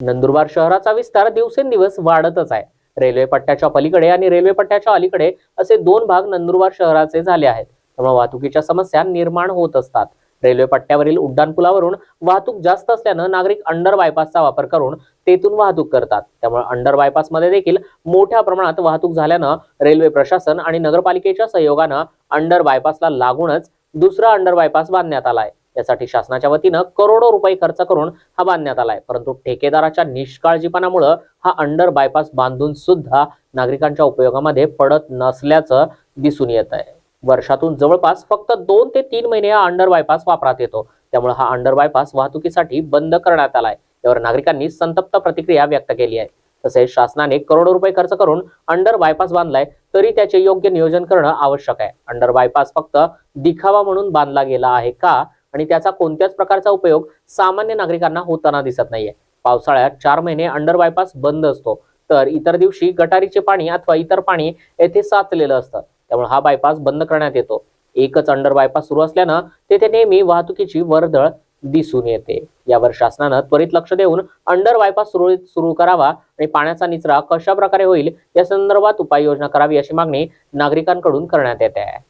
नंदुरबार शहराचा विस्तार दिवसेंदिवस वाढतच आहे. रेल्वे पट्ट्याच्या पलीकडे आणि रेल्वे पट्ट्याच्या अलीकडे असे दोन भाग नंदुरबार शहराचे झाले आहेत. त्यामुळे वाहतुकीच्या समस्या निर्माण होत असतात. रेल्वे पट्ट्यावरील उड्डाणपुलावरून वाहतूक जास्त असल्यानं नागरिक अंडर बायपासचा वापर करून तेथून वाहतूक करतात. त्यामुळे अंडर बायपासमध्ये देखील मोठ्या प्रमाणात वाहतूक झाल्यानं रेल्वे प्रशासन आणि नगरपालिकेच्या सहयोगानं अंडर बायपासला लागूनच दुसरा अंडर बायपास बांधण्यात आलाय यासाठी शासनाच्या वतीनं करोडो रुपये खर्च करून हा बांधण्यात आलाय. परंतु ठेकेदाराच्या निष्काळजीपणामुळं हा अंडर बायपास बांधून सुद्धा नागरिकांच्या उपयोगामध्ये पडत नसल्याचं दिसून येत आहे. वर्षातून जवळपास फक्त दोन ते तीन महिने हा अंडर बायपास वापरात येतो. त्यामुळे हा अंडर बायपास वाहतुकीसाठी बंद करण्यात आलाय. यावर नागरिकांनी संतप्त प्रतिक्रिया व्यक्त केली आहे. तसेच शासनाने करोडो रुपये खर्च करून अंडर बायपास बांधलाय तरी त्याचे योग्य नियोजन करणं आवश्यक आहे. अंडर बायपास फक्त दिखावा म्हणून बांधला गेला आहे का? आणि त्याचा कोणत्याच प्रकारचा उपयोग सामान्य नागरिकांना होताना दिसत नाहीये. पावसाळ्यात चार महिने अंडर बायपास बंद असतो. तर इतर दिवशी गटारीचे पाणी अथवा इतर पाणी येथे साचलेलं असतं. त्यामुळे हा बायपास बंद करण्यात येतो. एकच अंडर बायपास सुरू असल्यानं तेथे नेहमी वाहतुकीची वर्दळ दिसून येते. यावर शासनानं त्वरित लक्ष देऊन अंडर बायपास सुरू सुरू करावा आणि पाण्याचा निचरा कशा प्रकारे होईल या संदर्भात उपाययोजना करावी अशी मागणी नागरिकांकडून करण्यात येते. आहे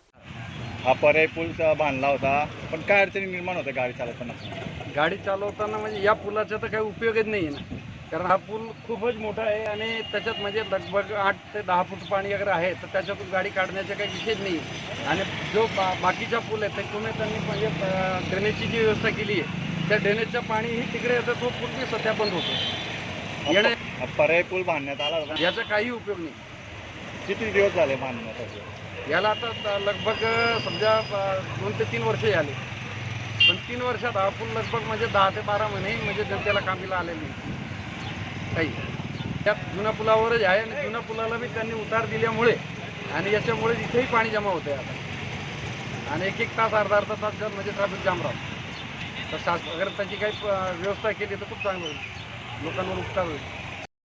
हा पर्याय पूल बांधला होता पण काय अडचणी निर्माण होत्या गाडी चालवताना? गाडी चालवताना म्हणजे या पुलाचा तर काही उपयोगच नाही आहे ना. कारण हा पूल खूपच मोठा आहे आणि त्याच्यात म्हणजे लगभग आठ ते दहा फूट पाणी वगैरे आहे तर त्याच्यातून गाडी काढण्याचा काही विषयच नाही आणि जो बा बाकीचा पूल आहे त्याच्यामुळे त्यांनी म्हणजे ड्रेनेजची जी व्यवस्था केली आहे त्या ड्रेनेजचं पाणी ही तिकडे येतं तो पूल बी सध्या बंद होतो येणे हा पर्याय पूल बांधण्यात आला होता. याचा काही उपयोग नाही. किती दिवस झाले बांधण्यासाठी? याला आता त- लगभग समजा दोन ते तीन वर्ष झाले. पण तीन वर्षात आपण लगभग म्हणजे दहा ते बारा महिने म्हणजे जनतेला कामीला आलेली नाही काही. त्यात जुन्या पुलावरच आहे आणि जुन्या पुलाला बी त्यांनी उतार दिल्यामुळे आणि याच्यामुळे इथेही पाणी जमा होतं आहे आता. आणि एक एक तास अर्धा अर्धा तास जर म्हणजे ट्रॅफिक जाम राहतो. तर शास अगर त्याची काही प- व्यवस्था केली तर खूप चांगलं होईल. लोकांवर उपचार होईल.